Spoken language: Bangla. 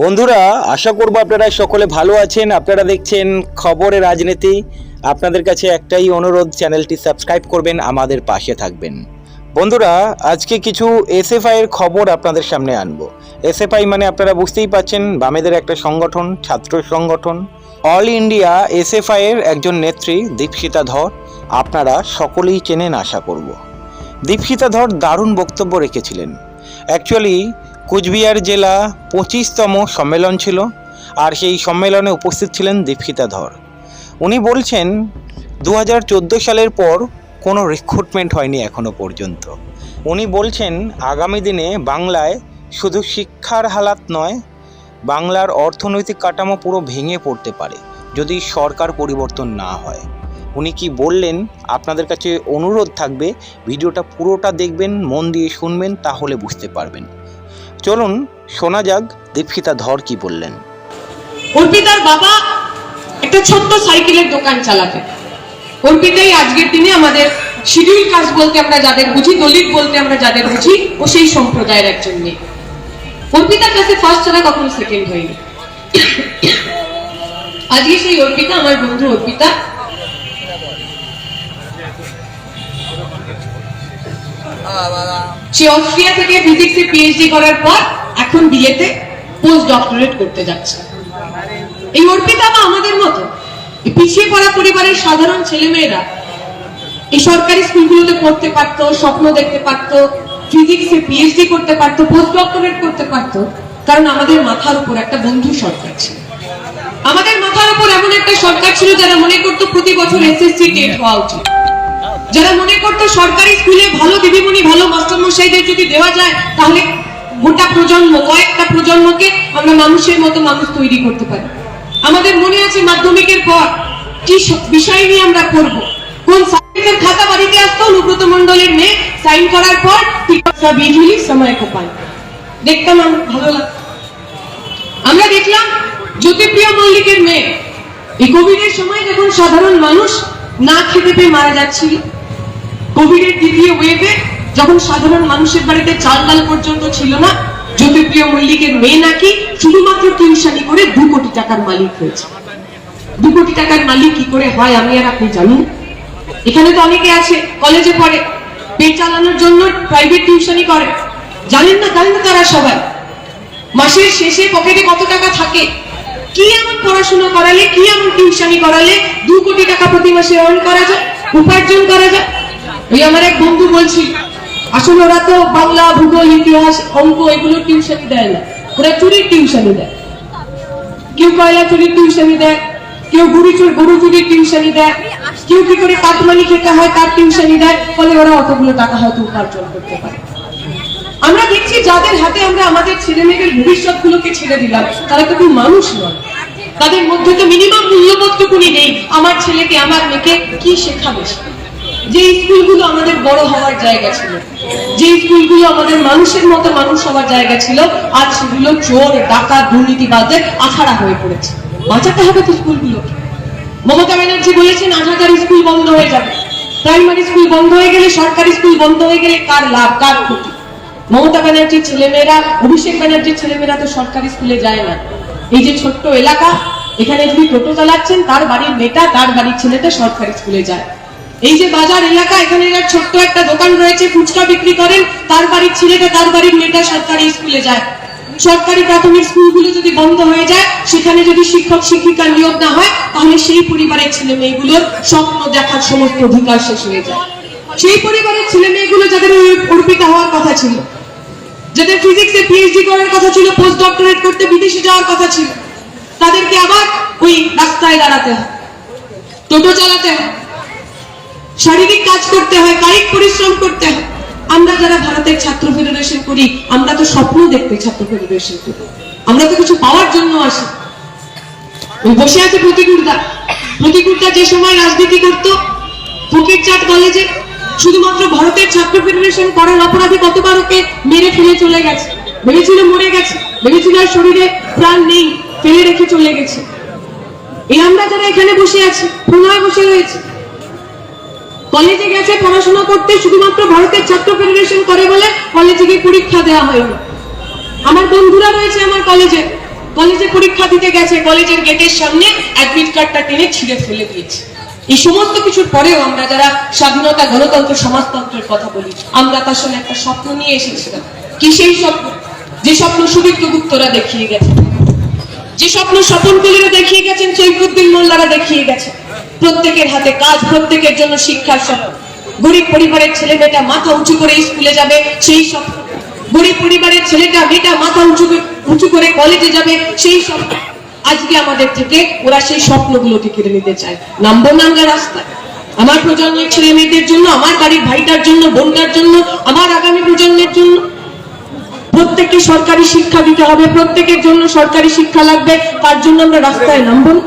বন্ধুরা, আশা করব আপনারা সকলে ভালো আছেন। আপনারা দেখছেন খবরে রাজনীতি। আপনাদের কাছে একটাই অনুরোধ, চ্যানেলটি সাবস্ক্রাইব করবেন, আমাদের পাশে থাকবেন। বন্ধুরা, আজকে কিছু এসএফআই এর খবর আপনাদের সামনে আনব। এসএফআই মানে আপনারা বুঝতেই পাচ্ছেন, বামেদের একটা সংগঠন, ছাত্র সংগঠন। অল ইন্ডিয়া এসএফআই এর একজন নেত্রী, দীপশিতা ধর, আপনারা সকলেই চেনেন, আশা করব। দীপশিতা ধর দারুণ বক্তব্য রেখেছিলেন। অ্যাকচুয়ালি কুচবিহার জেলা পঁচিশতম সম্মেলন ছিল আর সেই সম্মেলনে উপস্থিত ছিলেন দীপশিতা ধর। উনি বলছেন দু হাজার চোদ্দ সালের পর কোনো রিক্রুটমেন্ট হয়নি এখনও পর্যন্ত। উনি বলছেন, আগামী দিনে বাংলায় শুধু শিক্ষার হালাত নয়, বাংলার অর্থনৈতিক কাঠামো পুরো ভেঙে পড়তে পারে, যদি সরকার পরিবর্তন না হয়। উনি কি বললেন? আপনাদের কাছে অনুরোধ থাকবে, ভিডিওটা পুরোটা দেখবেন, মন দিয়ে শুনবেন, তাহলে বুঝতে পারবেন। চলুন শোনা যাক দীপশিতা ধর কি বললেন। অর্পিতার বাবা একটা ছোট্ট সাইকেলের দোকান চালাতেন অর্পিতাই আজকের দিনে আমাদের শিডিউল কাস্ট বলতে আমরা যাদের বুঝি দলিত বলতে আমরা যাদের বুঝি, ও সেই সম্প্রদায়ের একজন মেয়ে। অর্পিতার কাছে ফার্স্ট ছাড়া কখনো সেকেন্ড হয়নি। আজকে সেই অর্পিতা, আমার বন্ধু অর্পিতা সে অস্ট্রিয়া থেকে ফিজিক্সে পিএইচডি করার পর এখন বিয়েতে পোস্ট ডক্টরেট করতে যাচ্ছে। এই অর্পিতা মা আমাদের মতো পিছিয়ে পড়া পরিবারের সাধারণ ছেলেমেয়েরা এই সরকারি স্কুলগুলোতে পড়তে পারতো, স্বপ্ন দেখতে পারতো ফিজিক্সে পিএইচডি করতে পারতো পোস্ট ডক্টরেট করতে পারতো, কারণ আমাদের মাথার উপর একটা বন্ধু সরকার ছিল। আমাদের মাথার উপর এমন একটা সরকার ছিল যারা মনে করতো প্রতি বছর এসএসসি টেট হওয়া উচিত। যারা মনে করতো সরকারি স্কুলে ভালো দিদিমণি, ভালো মাস্টারমশাইদের যদি দেওয়া যায়, তাহলে গোটা প্রজন্ম, কয়েকটা প্রজন্মকে আমরা মানুষের মতো মানুষ তৈরি করতে পারি। আমাদের মনে আছে মাধ্যমিকের পর কি বিষয় নিয়ে আমরা করব? কোন সাবজেক্টের খাতা বাড়িতে আসতো? অনুব্রত মন্ডলের মেয়ে সাইন করার পর সব ইজুলি সময় কোপান দেখতাম আমরা ভালো লাগতো। আমরা দেখলাম জ্যোতিপ্রিয় মল্লিকের মেয়ে। এই কোভিডের সময় যখন সাধারণ মানুষ না খেতে পেয়ে মারা যাচ্ছিল কোভিড এর দ্বিতীয় ওয়েভে যখন সাধারণ মানুষের বাড়িতে চাল ডাল পর্যন্ত ছিল না, জ্যোতিপ্রিয় মল্লিকের মেয়ে নাকি শুধুমাত্র টিউশনি করে দু কোটি টাকার মালিক হয়েছে। দু কোটি টাকার মালিক কি করে হয় আমি আর আপনি জানি এখানে তো অনেকে আছে, কলেজে পড়ে, পেট চালানোর জন্য প্রাইভেট টিউশনি করে। জানেন না জানেন না তারা সবাই। মাসের শেষে পকেটে কত টাকা থাকে? কি এমন পড়াশোনা করালে, কি এমন টিউশনি করালে দু কোটি টাকা প্রতি মাসে আর্ন করা যায়, উপার্জন করা যায়? ওই আমার এক বন্ধু বলছি, আসলে ওরা তো বাংলা, ভূগোল, ইতিহাস, অঙ্ক, এগুলো টিউশনি দেয় না। ওরা চুরির টিউশনি দেয়। কেউ কয়লা চুরির টিউশনি দেয়, কেউ গরু চুর, গরু চুরির টিউশনি দেয়, কেউ কি করে কাটমানি খেতে হয় তার টিউশনি দেয়, ফলে ওরা অতগুলো টাকা হয়তো উপার্জন করতে পারে। আমরা দেখছি যাদের হাতে আমরা আমাদের ছেলে মেয়েদের ভবিষ্যৎ গুলোকে ছেড়ে দিলাম, তারা তো কেউ মানুষ নয়। তাদের মধ্যে তো মিনিমাম মূল্যবোধটুকুনি নেই, আমার ছেলেকে, আমার মেয়েকে কি শেখাবে? যে স্কুলগুলো আমাদের বড় হওয়ার জায়গা ছিল, যে স্কুলগুলো আমাদের মানুষের মতো মানুষ হওয়ার জায়গা ছিল, আজ সেগুলো চোর, ডাকাত দুর্নীতিবাদের আখাড়া হয়ে পড়েছে। বাঁচাতে হবে তো স্কুলগুলোকে। মমতা ব্যানার্জি বলেছেন হাজার স্কুল বন্ধ হয়ে যাবে। প্রাইমারি স্কুল বন্ধ হয়ে গেলে সরকারি স্কুল বন্ধ হয়ে গেলে কার লাভ, কার ক্ষতি? মমতা ব্যানার্জির ছেলেমেয়েরা, অভিষেক ব্যানার্জির ছেলেমেয়েরা তো সরকারি স্কুলে যায় না। এই যে ছোট্ট এলাকা, এখানে যদি টোটো চালাচ্ছেন, তার বাড়ির মেয়েটা, তার বাড়ির ছেলেটা সরকারি স্কুলে যায়। এই যে বাজার এলাকা, এখানে যার ছোট্ট একটা দোকান রয়েছে, ফুচকা বিক্রি করেন, তার বাড়ির ছেলেটা, তার বাড়ির মেয়েটা সরকারি স্কুলে যায়। সরকারি প্রাথমিক স্কুলগুলো যদি বন্ধ হয়ে যায়, সেখানে যদি শিক্ষক, শিক্ষিকা নিয়োগ না হয়, তাহলে সেই পরিবারের ছেলে মেয়েগুলোর স্বপ্ন দেখার সমস্ত অধিকার শেষ হয়ে যায়। সেই পরিবারের ছেলে মেয়েগুলো যাদের অর্পিতা হওয়ার কথা ছিল, যাদের ফিজিক্সে পিএইচডি করার কথা ছিল পোস্ট ডক্টরেট করতে বিদেশে যাওয়ার কথা ছিল, তাদেরকে আবার ওই রাস্তায় দাঁড়াতে হয়, টোটো চালাতে হয়। শারীরিক কাজ করতে হয় কায়িক পরিশ্রম করতে হয়। আমরা যারা ভারতের ছাত্র ফেডারেশন করি, আমরা তো স্বপ্ন দেখতে ছাত্র ফেডারেশন করি। আমরা তো কিছু পাওয়ার জন্য আসি। ওই বসে আছে প্রতিকূলতা। প্রতিকূলতা যে সময় রাজনীতি করত, ফকির চাঁদ কলেজে শুধুমাত্র ভারতের ছাত্র ফেডারেশন করার অপরাধে কতবার ওকে মেরে ফেলে চলে গেছে। ভেবেছিল মরে গেছে। ভেবেছিল আর শরীরে প্রাণ নেই, ফেলে রেখে চলে গেছে। এই আমরা যারা এখানে বসে আছি প্রণয় বসে রয়েছে। কলেজে গেছে, পড়াশোনা করতে শুধুমাত্র ভারতের ছাত্র ফেডারেশন করে বলে কলেজে গিয়ে পরীক্ষা দেওয়া হয়নি আমার বন্ধুরা রয়েছে আমার কলেজে। কলেজে পরীক্ষা দিতে গেছে, কলেজের গেটের সামনে অ্যাডমিট কার্ডটা টেনে ছিঁড়ে ফেলে দিয়েছে। এই সমস্ত কিছুর পরেও আমরা যারা স্বাধীনতা, গণতন্ত্র, সমাজতন্ত্রের কথা বলি, আমরা তার সঙ্গে একটা স্বপ্ন নিয়ে এসেছিলাম। কি সেই স্বপ্ন? যে স্বপ্ন সুবিজ্ঞ গুপ্তরা দেখিয়ে গেছে যে স্বপ্ন স্বপন দেখিয়ে গেছেন, সৈফুদ্দিন মোল্লারা দেখিয়ে গেছে প্রত্যেকের হাতে কাজ, প্রত্যেকের জন্য শিক্ষার স্বপ্ন গরিব পরিবারের ছেলে মেয়েটা মাথা উঁচু করে স্কুলে যাবে, সেই স্বপ্ন গরিব পরিবারের ছেলেটা, মেয়েটা মাথা উঁচু উঁচু করে কলেজে যাবে, সেই স্বপ্ন আজকে আমাদের থেকে ওরা সেই স্বপ্নগুলোকে কেড়ে নিতে চায়। নামবো না আমরা রাস্তায়। আমার প্রজন্মের ছেলে মেয়েদের জন্য, আমার বাড়ির ভাইটার জন্য, বোনটার জন্য, আমার আগামী প্রজন্মের জন্য। প্রত্যেককে সরকারি শিক্ষা দিতে হবে, প্রত্যেকের জন্য সরকারি শিক্ষা লাগবে, তার জন্য আমরা রাস্তায় নামবো?